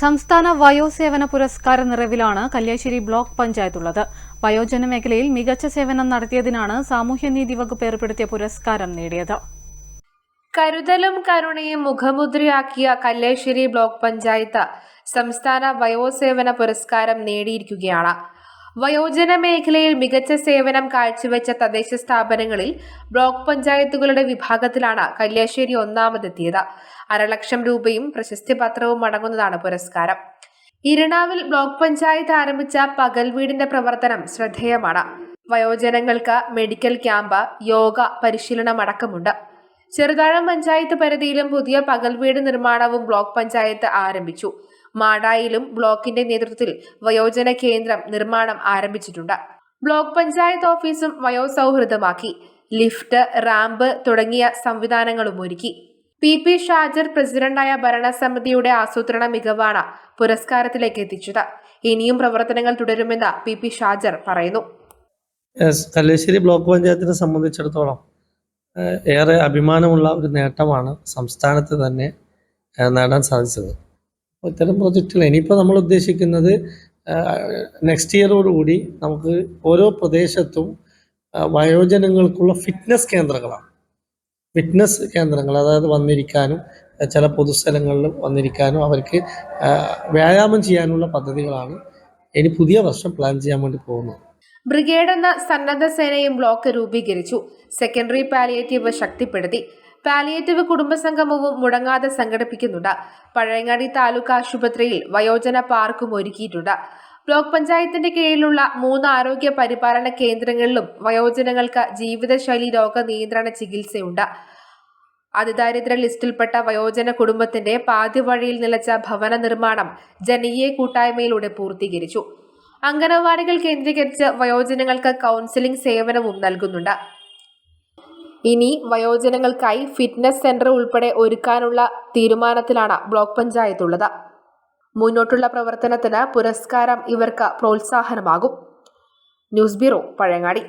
സംസ്ഥാന വയോസേവന പുരസ്കാര നിറവിലാണ് കല്യാശ്ശേരി ബ്ലോക്ക് പഞ്ചായത്തുള്ളത്. വയോജന മേഖലയിൽ മികച്ച സേവനം നടത്തിയതിനാണ് സാമൂഹ്യനീതി വകുപ്പ് ഏർപ്പെടുത്തിയ പുരസ്കാരം നേടിയത്. കരുതലും കരുണയും മുഖമുദ്രയാക്കിയ കല്ലേശ്ശേരി ബ്ലോക്ക് പഞ്ചായത്ത് സംസ്ഥാന വയോസേവന പുരസ്കാരം നേടിയിരിക്കുകയാണ്. വയോജന മേഖലയിൽ മികച്ച സേവനം കാഴ്ചവെച്ച തദ്ദേശ സ്ഥാപനങ്ങളിൽ ബ്ലോക്ക് പഞ്ചായത്തുകളുടെ വിഭാഗത്തിലാണ് കല്യാശ്ശേരി ഒന്നാമതെത്തിയത്. അരലക്ഷം രൂപയും പ്രശസ്തി പത്രവും അടങ്ങുന്നതാണ് പുരസ്കാരം. ഇരണാവിൽ ബ്ലോക്ക് പഞ്ചായത്ത് ആരംഭിച്ച പകൽ വീടിന്റെ പ്രവർത്തനം ശ്രദ്ധേയമാണ്. വയോജനങ്ങൾക്ക് മെഡിക്കൽ ക്യാമ്പ് യോഗ പരിശീലനം അടക്കമുണ്ട്. ചെറുതാഴം പഞ്ചായത്ത് പരിധിയിലും പുതിയ പകൽ വീട് നിർമ്മാണവും ബ്ലോക്ക് പഞ്ചായത്ത് ആരംഭിച്ചു. മാടായിലും ബ്ലോക്കിന്റെ നേതൃത്വത്തിൽ വയോജന കേന്ദ്രം നിർമ്മാണം ആരംഭിച്ചിട്ടുണ്ട്. ബ്ലോക്ക് പഞ്ചായത്ത് ഓഫീസും വയോസൗഹൃദമാക്കി. ലിഫ്റ്റ് റാമ്പ് തുടങ്ങിയ സംവിധാനങ്ങളും ഒരുക്കി. പി പി ഷാജർ പ്രസിഡന്റായ ഭരണസമിതിയുടെ ആസൂത്രണ മികവാണ് പുരസ്കാരത്തിലേക്ക് എത്തിച്ചത്. ഇനിയും പ്രവർത്തനങ്ങൾ തുടരുമെന്ന് പി പി ഷാജർ പറയുന്നു. കല്ലേശ്ശേരി ബ്ലോക്ക് പഞ്ചായത്തിനെ സംബന്ധിച്ചിടത്തോളം ഏറെ അഭിമാനമുള്ള ഒരു നേട്ടമാണ് സംസ്ഥാനത്ത് തന്നെ നേടാൻ സാധിച്ചത്. ഇത്തരം പ്രൊജക്റ്റുകൾ ഇനിയിപ്പോൾ നമ്മൾ ഉദ്ദേശിക്കുന്നത് നെക്സ്റ്റ് ഇയറോടുകൂടി നമുക്ക് ഓരോ പ്രദേശത്തും വയോജനങ്ങൾക്കുള്ള ഫിറ്റ്നസ് കേന്ദ്രങ്ങളാണ്. ഫിറ്റ്നസ് കേന്ദ്രങ്ങൾ അതായത് വന്നിരിക്കാനും ചില പൊതുസ്ഥലങ്ങളിൽ വന്നിരിക്കാനും അവർക്ക് വ്യായാമം ചെയ്യാനുള്ള പദ്ധതികളാണ് ഇനി പുതിയ വർഷം പ്ലാൻ ചെയ്യാൻ വേണ്ടി പോകുന്നത്. ബ്രിഗേഡ് എന്ന സന്നദ്ധ സേനയും ബ്ലോക്ക് രൂപീകരിച്ചു. സെക്കൻഡറി പാലിയേറ്റീവ് ശക്തിപ്പെടുത്തി. പാലിയേറ്റീവ് കുടുംബസംഗമവും മുടങ്ങാതെ സംഘടിപ്പിക്കുന്നുണ്ട്. പഴയങ്ങാടി താലൂക്ക് ആശുപത്രിയിൽ വയോജന പാർക്കും ഒരുക്കിയിട്ടുണ്ട്. ബ്ലോക്ക് പഞ്ചായത്തിന്റെ കീഴിലുള്ള മൂന്ന് ആരോഗ്യ പരിപാലന കേന്ദ്രങ്ങളിലും വയോജനങ്ങൾക്ക് ജീവിതശൈലി രോഗ നിയന്ത്രണ ചികിത്സയുണ്ട്. അതിദാരിദ്ര്യ ലിസ്റ്റിൽപ്പെട്ട വയോജന കുടുംബത്തിന്റെ പാതിവഴിയിൽ നിലച്ച ഭവന നിർമ്മാണം ജനകീയ കൂട്ടായ്മയിലൂടെ പൂർത്തീകരിച്ചു. അംഗനവാടികൾ കേന്ദ്രീകരിച്ച് വയോജനങ്ങൾക്ക് കൗൺസിലിംഗ് സേവനവും നൽകുന്നുണ്ട്. ഇനി വയോജനങ്ങൾക്കായി ഫിറ്റ്നസ് സെന്റർ ഉൾപ്പെടെ ഒരുക്കാനുള്ള തീരുമാനത്തിലാണ് ബ്ലോക്ക് പഞ്ചായത്ത് ഉള്ളത് മുന്നോട്ടുള്ള പ്രവർത്തനത്തിന് പുരസ്കാരം ഇവർക്ക് പ്രോത്സാഹനമാകും. News bureau Pazhayangadi.